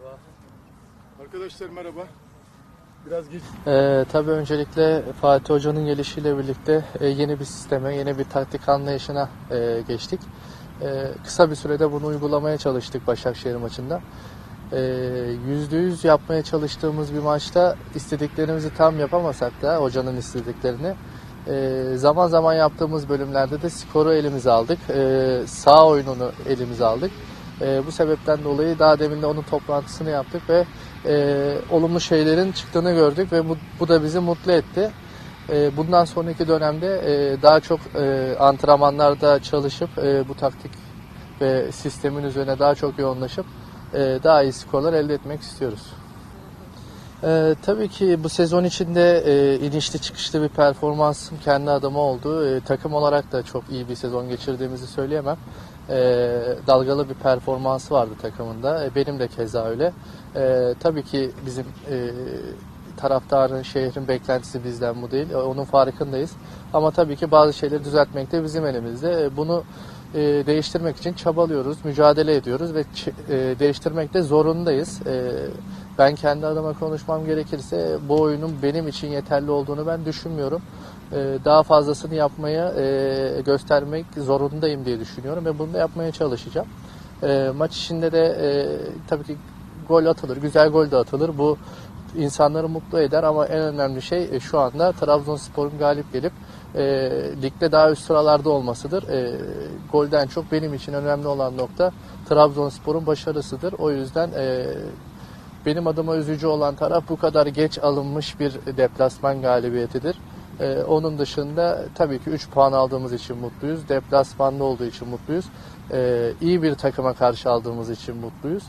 Merhaba. Arkadaşlar merhaba. Biraz geç. Ee, tabii öncelikle Fatih Hoca'nın gelişiyle birlikte e, yeni bir sisteme, yeni bir taktik anlayışına e, geçtik. E, kısa bir sürede bunu uygulamaya çalıştık Başakşehir maçında. E, %100 yapmaya çalıştığımız bir maçta istediklerimizi tam yapamasak da hocanın istediklerini e, zaman zaman yaptığımız bölümlerde de skoru elimize aldık. E, sağ oyununu elimize aldık. E, bu sebepten dolayı daha demin de onun toplantısını yaptık ve e, olumlu şeylerin çıktığını gördük ve bu, bu da bizi mutlu etti. E, bundan sonraki dönemde e, daha çok e, antrenmanlarda çalışıp e, bu taktik ve sistemin üzerine daha çok yoğunlaşıp e, daha iyi skorlar elde etmek istiyoruz. Ee, tabii ki bu sezon içinde e, inişli çıkışlı bir performansım kendi adıma oldu. E, takım olarak da çok iyi bir sezon geçirdiğimizi söyleyemem. E, dalgalı bir performansı vardı takımında. E, benim de keza öyle. E, tabii ki bizim e, taraftarın, şehrin beklentisi bizden bu değil. E, Onun farkındayız. Ama tabii ki bazı şeyleri düzeltmek de bizim elimizde. E, Bunu e, değiştirmek için çabalıyoruz, mücadele ediyoruz ve e, değiştirmek de zorundayız. E, ben kendi adıma konuşmam gerekirse bu oyunun benim için yeterli olduğunu ben düşünmüyorum. E, daha fazlasını yapmaya e, göstermek zorundayım diye düşünüyorum ve bunu da yapmaya çalışacağım. E, maç içinde de e, tabii ki gol atılır, güzel gol de atılır. Bu insanları mutlu eder ama en önemli şey e, şu anda Trabzonspor'un galip gelip e, ligde daha üst sıralarda olmasıdır. E, golden çok benim için önemli olan nokta Trabzonspor'un başarısıdır. O yüzden e, benim adıma üzücü olan taraf bu kadar geç alınmış bir deplasman galibiyetidir. Ee, onun dışında tabii ki 3 puan aldığımız için mutluyuz. Deplasmanda olduğu için mutluyuz. Ee, iyi bir takıma karşı aldığımız için mutluyuz.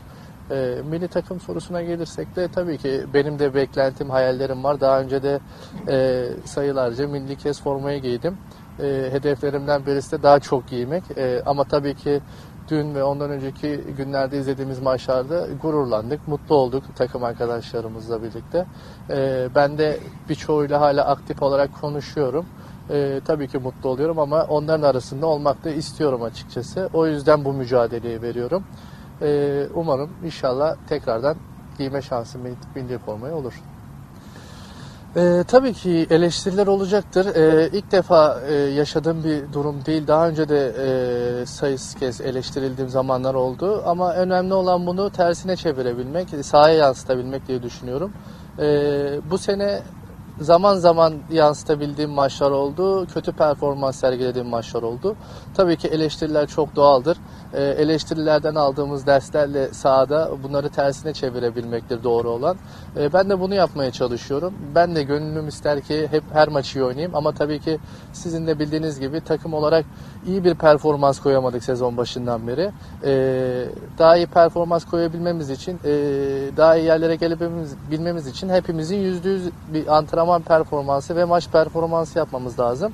Ee, milli takım sorusuna gelirsek de tabii ki benim de beklentim, hayallerim var. Daha önce de e, sayılarca milli kez formayı giydim. E, hedeflerimden birisi de daha çok giymek. E, ama tabii ki dün ve ondan önceki günlerde izlediğimiz maçlarda gururlandık, mutlu olduk takım arkadaşlarımızla birlikte. Ee, ben de birçoğuyla hala aktif olarak konuşuyorum. Ee, tabii ki mutlu oluyorum ama onların arasında olmak da istiyorum açıkçası. O yüzden bu mücadeleyi veriyorum. Ee, umarım inşallah tekrardan giyme şansım milli formayı olur. Ee, tabii ki eleştiriler olacaktır. Ee, ilk defa e, yaşadığım bir durum değil. Daha önce de e, sayısız kez eleştirildiğim zamanlar oldu. Ama önemli olan bunu tersine çevirebilmek, sahaya yansıtabilmek diye düşünüyorum. Ee, bu sene zaman zaman yansıtabildiğim maçlar oldu. Kötü performans sergilediğim maçlar oldu. Tabii ki eleştiriler çok doğaldır. Ee, eleştirilerden aldığımız derslerle sahada bunları tersine çevirebilmektir doğru olan. Ee, ben de bunu yapmaya çalışıyorum. Ben de gönlüm ister ki hep her maçı oynayayım ama tabii ki sizin de bildiğiniz gibi takım olarak iyi bir performans koyamadık sezon başından beri. Ee, daha iyi performans koyabilmemiz için, e, daha iyi yerlere gelebilmemiz bilmemiz için hepimizin %100 bir antrenman performansı ve maç performansı yapmamız lazım.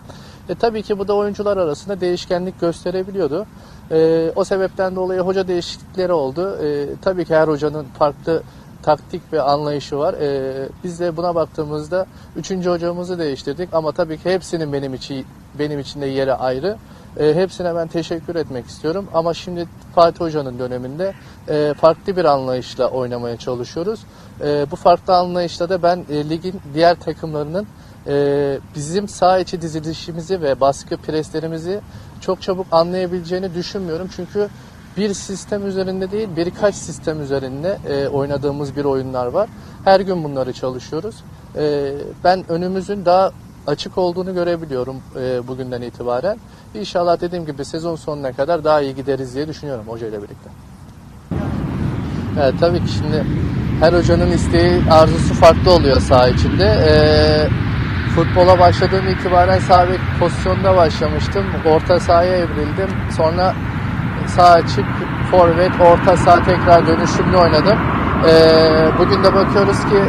E, tabii ki bu da oyuncular arasında değişkenlik gösterebiliyordu. E, o sebepten dolayı hoca değişiklikleri oldu. E, tabii ki her hocanın farklı taktik ve anlayışı var. E, biz de buna baktığımızda üçüncü hocamızı değiştirdik ama tabii ki hepsinin benim için benim için de yeri ayrı. E, hepsine ben teşekkür etmek istiyorum. Ama şimdi Fatih Hoca'nın döneminde e, farklı bir anlayışla oynamaya çalışıyoruz. E, bu farklı anlayışla da ben e, ligin diğer takımlarının e, bizim sağ içi dizilişimizi ve baskı preslerimizi çok çabuk anlayabileceğini düşünmüyorum. Çünkü bir sistem üzerinde değil birkaç sistem üzerinde e, oynadığımız bir oyunlar var. Her gün bunları çalışıyoruz. E, ben önümüzün daha açık olduğunu görebiliyorum e, bugünden itibaren. İnşallah dediğim gibi sezon sonuna kadar daha iyi gideriz diye düşünüyorum hoca ile birlikte. Evet, tabii ki şimdi her hocanın isteği, arzusu farklı oluyor saha içinde. Ee, futbola başladığım itibaren sağ bek pozisyonda başlamıştım. Orta sahaya evrildim. Sonra sağ açık, forvet, orta saha tekrar dönüşümlü oynadım. Ee, bugün de bakıyoruz ki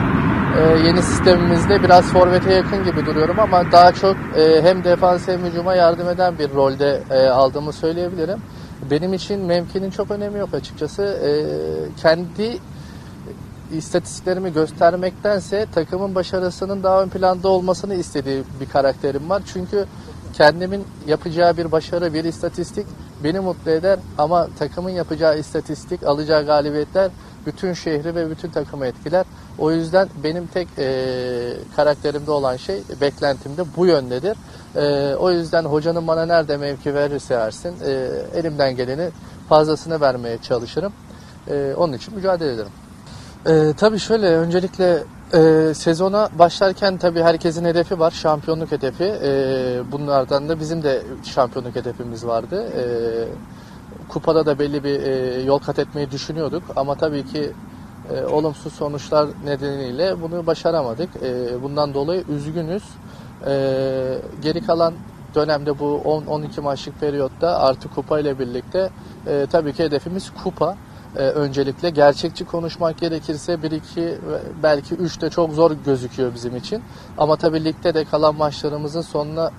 e, yeni sistemimizde biraz forvete yakın gibi duruyorum ama daha çok e, hem defans hem hücuma yardım eden bir rolde e, aldığımı söyleyebilirim. Benim için mevkinin çok önemi yok açıkçası. E, kendi istatistiklerimi göstermektense takımın başarısının daha ön planda olmasını istediği bir karakterim var. Çünkü kendimin yapacağı bir başarı, bir istatistik beni mutlu eder ama takımın yapacağı istatistik, alacağı galibiyetler bütün şehri ve bütün takımı etkiler. O yüzden benim tek e, karakterimde olan şey, beklentimde bu yöndedir. E, o yüzden hocanın bana nerede mevki verirse versin, e, elimden geleni fazlasını vermeye çalışırım. E, onun için mücadele ederim. E, tabii şöyle, öncelikle e, sezona başlarken tabii herkesin hedefi var, şampiyonluk hedefi. E, bunlardan da bizim de şampiyonluk hedefimiz vardı. E, kupada da belli bir e, yol kat etmeyi düşünüyorduk ama tabii ki e, olumsuz sonuçlar nedeniyle bunu başaramadık. E, bundan dolayı üzgünüz. E, geri kalan dönemde bu 10-12 maçlık periyotta artı kupa ile birlikte e, tabii ki hedefimiz kupa. E, öncelikle gerçekçi konuşmak gerekirse 1-2 ve belki 3 de çok zor gözüküyor bizim için. Ama tabii ligde de kalan maçlarımızın sonuna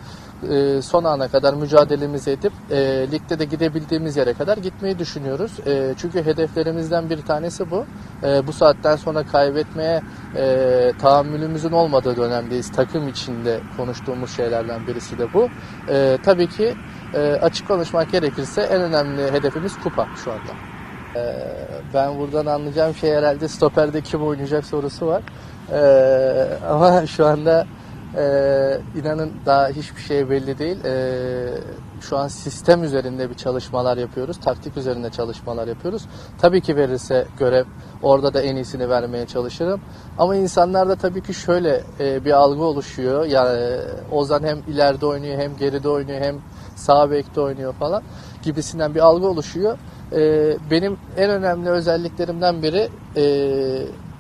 e, son ana kadar mücadelemizi edip e, ligde de gidebildiğimiz yere kadar gitmeyi düşünüyoruz. E, çünkü hedeflerimizden bir tanesi bu. E, bu saatten sonra kaybetmeye e, tahammülümüzün olmadığı dönemdeyiz. Takım içinde konuştuğumuz şeylerden birisi de bu. E, tabii ki e, açık konuşmak gerekirse en önemli hedefimiz kupa şu anda. E, ben buradan anlayacağım şey herhalde stoperde kim oynayacak sorusu var. E, ama şu anda ee, inanın daha hiçbir şey belli değil. Ee, şu an sistem üzerinde bir çalışmalar yapıyoruz. Taktik üzerinde çalışmalar yapıyoruz. Tabii ki verirse görev orada da en iyisini vermeye çalışırım. Ama insanlarda tabii ki şöyle e, bir algı oluşuyor. Yani e, Ozan hem ileride oynuyor hem geride oynuyor hem sağ bekte oynuyor falan gibisinden bir algı oluşuyor. Ee, benim en önemli özelliklerimden biri e,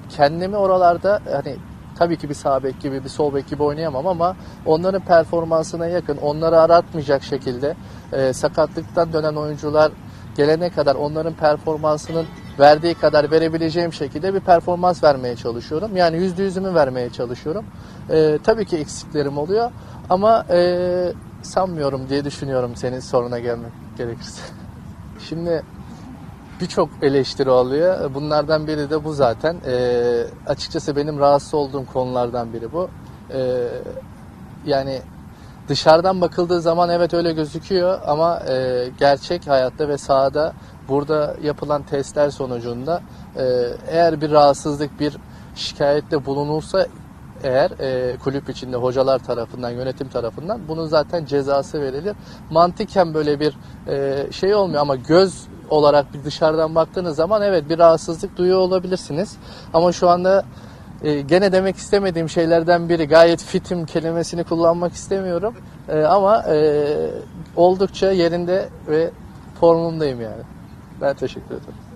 kendimi oralarda hani tabii ki bir sağ bek gibi bir sol bek gibi oynayamam ama onların performansına yakın, onları aratmayacak şekilde e, sakatlıktan dönen oyuncular gelene kadar onların performansının verdiği kadar verebileceğim şekilde bir performans vermeye çalışıyorum. Yani yüzde yüzümü vermeye çalışıyorum. E, tabii ki eksiklerim oluyor ama e, sanmıyorum diye düşünüyorum senin soruna gelmek gerekirse. Şimdi birçok eleştiri oluyor. Bunlardan biri de bu zaten. Ee, açıkçası benim rahatsız olduğum konulardan biri bu. Ee, yani dışarıdan bakıldığı zaman evet öyle gözüküyor ama e, gerçek hayatta ve sahada burada yapılan testler sonucunda e, eğer bir rahatsızlık, bir şikayette bulunulsa eğer e, kulüp içinde hocalar tarafından, yönetim tarafından bunun zaten cezası verilir. Mantıken böyle bir e, şey olmuyor ama göz olarak bir dışarıdan baktığınız zaman evet bir rahatsızlık duyuyor olabilirsiniz. Ama şu anda e, gene demek istemediğim şeylerden biri gayet fitim kelimesini kullanmak istemiyorum. E, ama e, oldukça yerinde ve formumdayım yani. Ben teşekkür ederim.